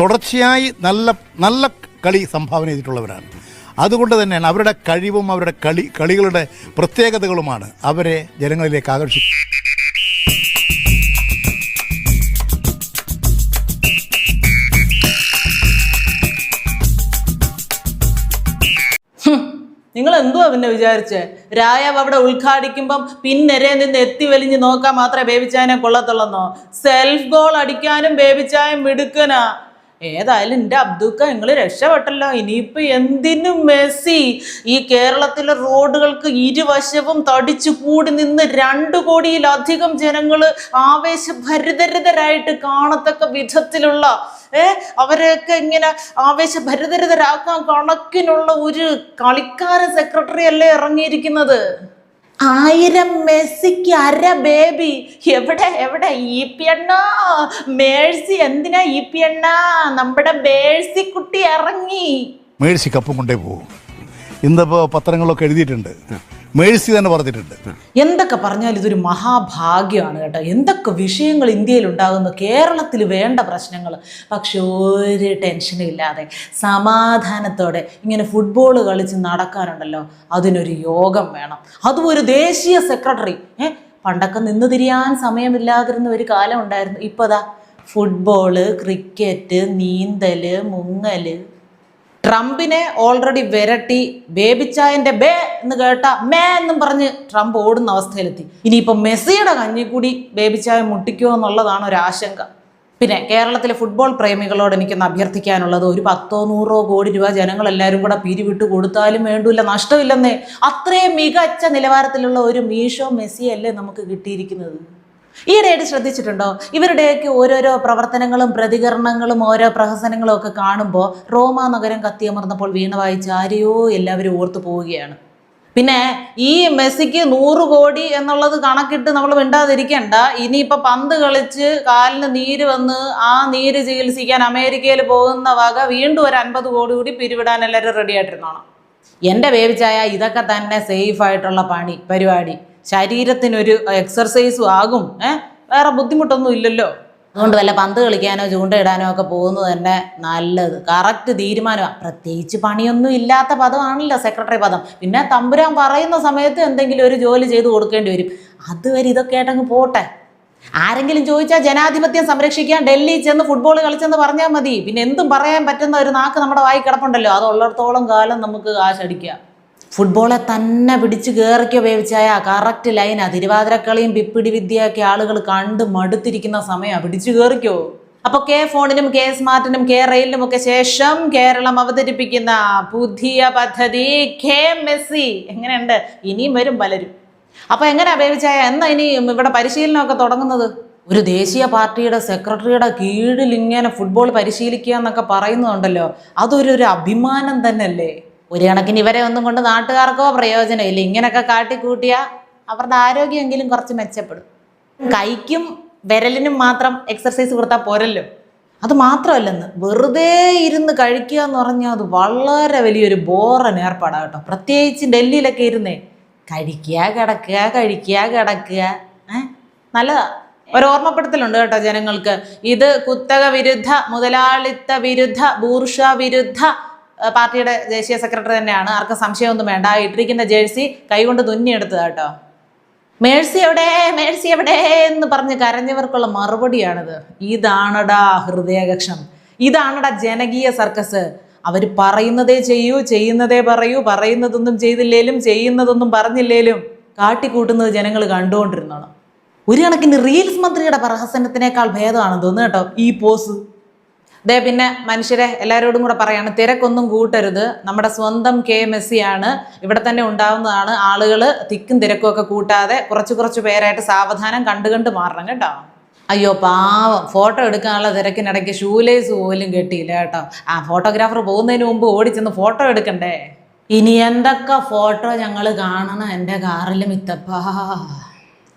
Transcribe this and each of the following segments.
തുടർച്ചയായി നല്ല നല്ല കളി സംഭാവന ചെയ്തിട്ടുള്ളവരാണ്. അതുകൊണ്ട് തന്നെയാണ് അവരുടെ കഴിവും അവരുടെ കളി കളികളുടെ പ്രത്യേകതകളുമാണ് അവരെ ജനങ്ങളിലേക്ക് ആകർഷിക്കുന്നത് നിങ്ങൾ എന്തുവാ പിന്നെ വിചാരിച്ചേ? രായാവ് അവിടെ ഉദ്ഘാടിക്കുമ്പം പിന്നെരെ നിന്ന് എത്തി വലിഞ്ഞ് നോക്കാൻ മാത്രമേ ബേബിച്ചായനെ കൊള്ളത്തുള്ളെന്നോ? സെൽഫ് ഗോൾ അടിക്കാനും ബേബിച്ചായം മിടുക്കനാ. ഏതായാലും എന്റെ അബ്ദുക്ക നിങ്ങൾ രക്ഷപ്പെട്ടല്ലോ. ഇനിയിപ്പോൾ എന്തിനും മെസ്സി ഈ കേരളത്തിലെ റോഡുകൾക്ക് ഇരുവശവും തടിച്ചു കൂടി നിന്ന് രണ്ട് കോടിയിലധികം ജനങ്ങൾ ആവേശഭരിതരിതരായിട്ട് കാണത്തക്ക വിധത്തിലുള്ള ഏ അവരെയൊക്കെ ഇങ്ങനെ ആവേശഭരിതരിതരാക്കാൻ കണക്കിനുള്ള ഒരു കളിക്കാര സെക്രട്ടറി അല്ലേ ഇറങ്ങിയിരിക്കുന്നത്? ആയിരം മെസ്സിക്ക് അര ബേബി എവിടെ എവിടെ? ഈ പി എണ്ണ മേഴ്സി എന്തിനാ ഈ പി എണ്ണ നമ്മുടെ മേഴ്സി കുട്ടി ഇറങ്ങി. മേഴ്സി കപ്പും കൊണ്ടേ പോകും ഇന്നിപ്പോ പത്രങ്ങളൊക്കെ എഴുതിയിട്ടുണ്ട്. മേഴ്സി തന്നെ പറഞ്ഞിട്ടുണ്ട്. എന്തൊക്കെ പറഞ്ഞാൽ ഇതൊരു മഹാഭാഗ്യമാണ് കേട്ടോ. എന്തൊക്കെ വിഷയങ്ങൾ ഇന്ത്യയിൽ ഉണ്ടാകുന്നു? കേരളത്തിൽ വേണ്ട പ്രശ്നങ്ങൾ. പക്ഷെ ഒരു ടെൻഷനും ഇല്ലാതെ സമാധാനത്തോടെ ഇങ്ങനെ ഫുട്ബോൾ കളിച്ച് നടക്കാനുണ്ടല്ലോ അതിനൊരു യോഗം വേണം. അതും ഒരു ദേശീയ സെക്രട്ടറി ഏഹ് പണ്ടൊക്കെ നിന്ന് തിരിയാൻ സമയമില്ലാതിരുന്ന ഒരു കാലം ഉണ്ടായിരുന്നു. ഇപ്പതാ ഫുട്ബോൾ ക്രിക്കറ്റ് നീന്തൽ മുങ്ങൽ ട്രംപിനെ ഓൾറെഡി വിരട്ടി ബേബിച്ചായന്റെ ബേ എന്ന് കേട്ട മേ എന്നും പറഞ്ഞ് ട്രംപ് ഓടുന്ന അവസ്ഥയിലെത്തി. ഇനിയിപ്പോൾ മെസ്സിയുടെ കഞ്ഞി കൂടി ബേബിച്ചായ മുട്ടിക്കുമോ എന്നുള്ളതാണ് ഒരു ആശങ്ക. പിന്നെ കേരളത്തിലെ ഫുട്ബോൾ പ്രേമികളോട് എനിക്കൊന്ന് അഭ്യർത്ഥിക്കാനുള്ളത് ഒരു പത്തോ നൂറോ കോടി രൂപ ജനങ്ങളെല്ലാവരും കൂടെ പിരിവിട്ട് കൊടുത്താലും വേണ്ടൂല നഷ്ടമില്ലെന്നേ. അത്രയും മികച്ച നിലവാരത്തിലുള്ള ഒരു മീഷോ മെസ്സിയല്ലേ നമുക്ക് കിട്ടിയിരിക്കുന്നത്? ഈയിടെയായിട്ട് ശ്രദ്ധിച്ചിട്ടുണ്ടോ? ഇവരുടെയൊക്കെ ഓരോരോ പ്രവർത്തനങ്ങളും പ്രതികരണങ്ങളും ഓരോ പ്രഹസനങ്ങളും ഒക്കെ കാണുമ്പോൾ റോമ നഗരം കത്തിയമർന്നപ്പോൾ വീണ വായിച്ച ആരെയോ എല്ലാവരും ഓർത്തു പോവുകയാണ്. പിന്നെ ഈ മെസ്സിക്ക് നൂറ് കോടി എന്നുള്ളത് കണക്കിട്ട് നമ്മൾ മിണ്ടാതിരിക്കണ്ട. ഇനിയിപ്പോൾ പന്ത് കളിച്ച് കാലിന് നീര് വന്ന് ആ നീര് ചികിത്സിക്കാൻ അമേരിക്കയിൽ പോകുന്ന വക വീണ്ടും ഒരു അൻപത് കോടി കൂടി പിരിവിടാൻ എല്ലാവരും റെഡി ആയിട്ടിരുന്നോണം. എന്റെ വേവിച്ചായ ഇതൊക്കെ തന്നെ സേഫ് ആയിട്ടുള്ള പണി പരിപാടി. ശരീരത്തിനൊരു എക്സർസൈസും ആകും. ഏ വേറെ ബുദ്ധിമുട്ടൊന്നും ഇല്ലല്ലോ. അതുകൊണ്ട് വല്ല പന്ത് കളിക്കാനോ ചൂണ്ടയിടാനോ ഒക്കെ പോകുന്നത് തന്നെ നല്ലത്. കറക്റ്റ് തീരുമാനമാണ് പ്രത്യേകിച്ച് പണിയൊന്നും ഇല്ലാത്ത പദമാണല്ലോ സെക്രട്ടറി പദം. പിന്നെ തമ്പുരാൻ പറയുന്ന സമയത്ത് എന്തെങ്കിലും ഒരു ജോലി ചെയ്ത് കൊടുക്കേണ്ടി വരും. അതുവരെ ഇതൊക്കെ ആയിട്ടങ്ങ് പോട്ടെ. ആരെങ്കിലും ചോദിച്ചാൽ ജനാധിപത്യം സംരക്ഷിക്കാൻ ഡൽഹി ചെന്ന് ഫുട്ബോൾ കളിച്ചെന്ന് പറഞ്ഞാൽ മതി. പിന്നെ എന്തും പറയാൻ പറ്റുന്ന ഒരു നാക്ക് നമ്മുടെ വായി കിടപ്പുണ്ടല്ലോ. അത് ഉള്ളിടത്തോളം കാലം നമുക്ക് കാശടിക്കാം. ഫുട്ബോളെ തന്നെ പിടിച്ച് കയറിക്കോ വേവിച്ചായ. കറക്റ്റ് ലൈനാ തിരുവാതിരക്കളിയും പിപ്പിടി വിദ്യയൊക്കെ ആളുകൾ കണ്ട് മടുത്തിരിക്കുന്ന സമയമാണ് പിടിച്ചു കയറിക്കോ അപ്പൊ കെ ഫോണിനും കെ സ്മാർട്ടിനും കെ റെയിലിനും ഒക്കെ ശേഷം കേരളം അവതരിപ്പിക്കുന്ന പുതിയ പദ്ധതി കെ മെസ്സി. എങ്ങനെയുണ്ട്? ഇനിയും വരും പലരും. അപ്പൊ എങ്ങനെ അപേക്ഷിച്ചായ എന്നാ ഇനി ഇവിടെ പരിശീലനമൊക്കെ തുടങ്ങുന്നത്? ഒരു ദേശീയ പാർട്ടിയുടെ സെക്രട്ടറിയുടെ കീഴിൽ ഇങ്ങനെ ഫുട്ബോൾ പരിശീലിക്കുക എന്നൊക്കെ പറയുന്നുണ്ടല്ലോ. അതൊരു അഭിമാനം തന്നെയല്ലേ? ഒരു കണക്കിന് ഇവരെ ഒന്നും കൊണ്ട് നാട്ടുകാർക്കോ പ്രയോജനമില്ല ഇങ്ങനെയൊക്കെ കാട്ടിക്കൂട്ടിയാൽ അവരുടെ ആരോഗ്യമെങ്കിലും കുറച്ച് മെച്ചപ്പെടും. കൈക്കും വിരലിനും മാത്രം എക്സർസൈസ് കൊടുത്താൽ പോരല്ലോ. അത് മാത്രമല്ലെന്ന് വെറുതെ ഇരുന്ന് കഴിക്കുക എന്ന് പറഞ്ഞാൽ അത് വളരെ വലിയൊരു ബോറൻ ഏർപ്പാടാണ് കേട്ടോ. പ്രത്യേകിച്ച് ഡൽഹിയിലൊക്കെ ഇരുന്നേ. കഴിക്കുക കിടക്കുക കഴിക്കുക കിടക്കുക. ഏഹ് നല്ലതാ. ഒരു ഓർമ്മപ്പെടുത്തലുണ്ട് കേട്ടോ ജനങ്ങൾക്ക്. ഇത് കുത്തക വിരുദ്ധ മുതലാളിത്ത വിരുദ്ധ ബൂർഷ വിരുദ്ധ പാർട്ടിയുടെ ദേശീയ സെക്രട്ടറി തന്നെയാണ്. ആർക്കും സംശയമൊന്നും വേണ്ട. ഇട്ടിരിക്കുന്ന ജേഴ്സി കൈകൊണ്ട് തുന്നിയെടുത്തതാ കേട്ടോ മേഴ്സി എവിടെ? മേഴ്സി എവിടെ? എന്ന് പറഞ്ഞ് കരഞ്ഞവർക്കുള്ള മറുപടിയാണിത്. ഇതാണടാ ഹൃദയകക്ഷം ഇതാണടാ ജനകീയ സർക്കസ്. അവർ പറയുന്നതേ ചെയ്യൂ ചെയ്യുന്നതേ പറയൂ. പറയുന്നതൊന്നും ചെയ്തില്ലേലും ചെയ്യുന്നതൊന്നും പറഞ്ഞില്ലേലും കാട്ടിക്കൂട്ടുന്നത് ജനങ്ങൾ കണ്ടുകൊണ്ടിരുന്നോണം. ഒരു കണക്കിന് റീൽസ് മന്ത്രിയുടെ പ്രഹസനത്തിനേക്കാൾ ഭേദമാണെന്ന് തോന്നുന്നു കേട്ടോ ഈ പോസ്. ദേ പിന്നെ മനുഷ്യരെ എല്ലാവരോടും കൂടെ പറയാണ് തിരക്കൊന്നും കൂട്ടരുത്. നമ്മുടെ സ്വന്തം കെ എം എസ് സി ആണ്. ഇവിടെ തന്നെ ഉണ്ടാവുന്നതാണ്. ആളുകൾ തിക്കും തിരക്കും ഒക്കെ കൂട്ടാതെ കുറച്ച് കുറച്ച് പേരായിട്ട് സാവധാനം കണ്ടുകണ്ട് മാറണം കേട്ടോ. അയ്യോ പാവം. ഫോട്ടോ എടുക്കാനുള്ള തിരക്കിനിടയ്ക്ക് ഷൂലേസ് പോലും കെട്ടിയില്ല കേട്ടോ. ആ ഫോട്ടോഗ്രാഫർ പോകുന്നതിന് മുമ്പ് ഓടിച്ചെന്ന് ഫോട്ടോ എടുക്കണ്ടേ? ഇനി എന്തൊക്കെ ഫോട്ടോ ഞങ്ങൾ കാണണം എന്റെ കാറിലും ഇത്തപ്പാ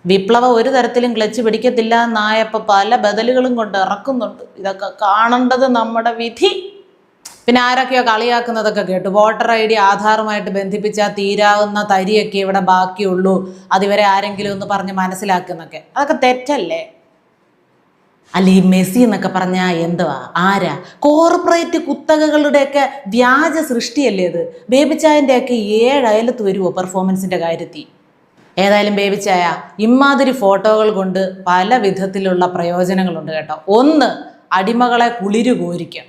വിപ്ലവ ഒരു തരത്തിലും ക്ലച്ച് പിടിക്കത്തില്ല എന്നായപ്പോൾ പല ബദലുകളും കൊണ്ട് ഇറക്കുന്നുണ്ട്. ഇതൊക്കെ കാണേണ്ടത് നമ്മുടെ വിധി. പിന്നെ ആരൊക്കെയോ കളിയാക്കുന്നതൊക്കെ കേട്ടു. വോട്ടർ ഐ ഡി ആധാറുമായിട്ട് ബന്ധിപ്പിച്ചാൽ തീരാവുന്ന തരിയൊക്കെ ഇവിടെ ബാക്കിയുള്ളൂ. അതിവരെ ആരെങ്കിലും ഒന്ന് പറഞ്ഞ് മനസ്സിലാക്കുന്നൊക്കെ. അതൊക്കെ തെറ്റല്ലേ? അല്ല ഈ മെസ്സി എന്നൊക്കെ പറഞ്ഞാൽ എന്തുവാ? ആരാ? കോർപ്പറേറ്റ് കുത്തകകളുടെയൊക്കെ വ്യാജ സൃഷ്ടിയല്ലേ ഇത്? ബേബിച്ചായന്റെയൊക്കെ ഏഴയലത്ത് വരുമോ പെർഫോമൻസിന്റെ കാര്യത്തിൽ? ഏതായാലും ബേബിച്ചായ ഇമാതിരി ഫോട്ടോകൾ കൊണ്ട് പല വിധത്തിലുള്ള പ്രയോജനങ്ങളുണ്ട് കേട്ടോ. ഒന്ന് അടിമകളെ കുളിരു കോരിക്കും.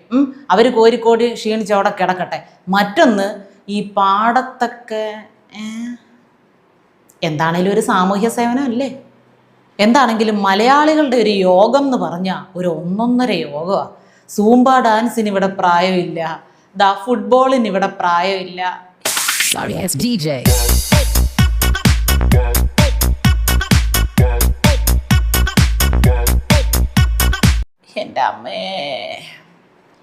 അവർ കോരിക്കോടി ക്ഷീണിച്ച് അവിടെ കിടക്കട്ടെ. മറ്റൊന്ന് ഈ പാടത്തൊക്കെ എന്താണെങ്കിലും എന്താണേലും ഒരു സാമൂഹ്യ സേവനം അല്ലേ? എന്താണെങ്കിലും മലയാളികളുടെ ഒരു യോഗം എന്ന് പറഞ്ഞാൽ ഒരു ഒന്നൊന്നര യോഗമാണ് സൂംബ ഡാൻസിന് ഇവിടെ പ്രായമില്ല. ദാ ഫുട്ബോളിന് ഇവിടെ പ്രായമില്ല. എന്റെ അമ്മേ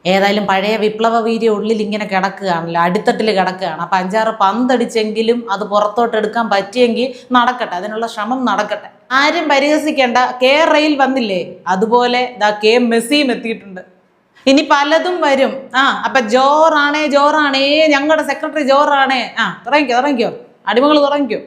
ഏതായാലും പഴയ വിപ്ലവ വീര്യ ഉള്ളിൽ ഇങ്ങനെ കിടക്കുകയാണല്ലോ അടിത്തട്ടിൽ കിടക്കുകയാണ്. അപ്പം അഞ്ചാറ് പന്തടിച്ചെങ്കിലും അത് പുറത്തോട്ട് എടുക്കാൻ പറ്റിയെങ്കിൽ നടക്കട്ടെ അതിനുള്ള ശ്രമം നടക്കട്ടെ. ആരും പരിഹസിക്കേണ്ട കെ റെയിൽ വന്നില്ലേ? അതുപോലെ ദാ കെ മെസ്സിയും എത്തിയിട്ടുണ്ട്. ഇനി പലതും വരും. ആ അപ്പൊ ജോറാണേ ജോറാണേ ഞങ്ങളുടെ സെക്രട്ടറി ജോറാണേ. ആ തുടങ്ങിക്കോ തുടങ്ങിക്കോ. അടിമകൾ തുടങ്ങിക്കോ.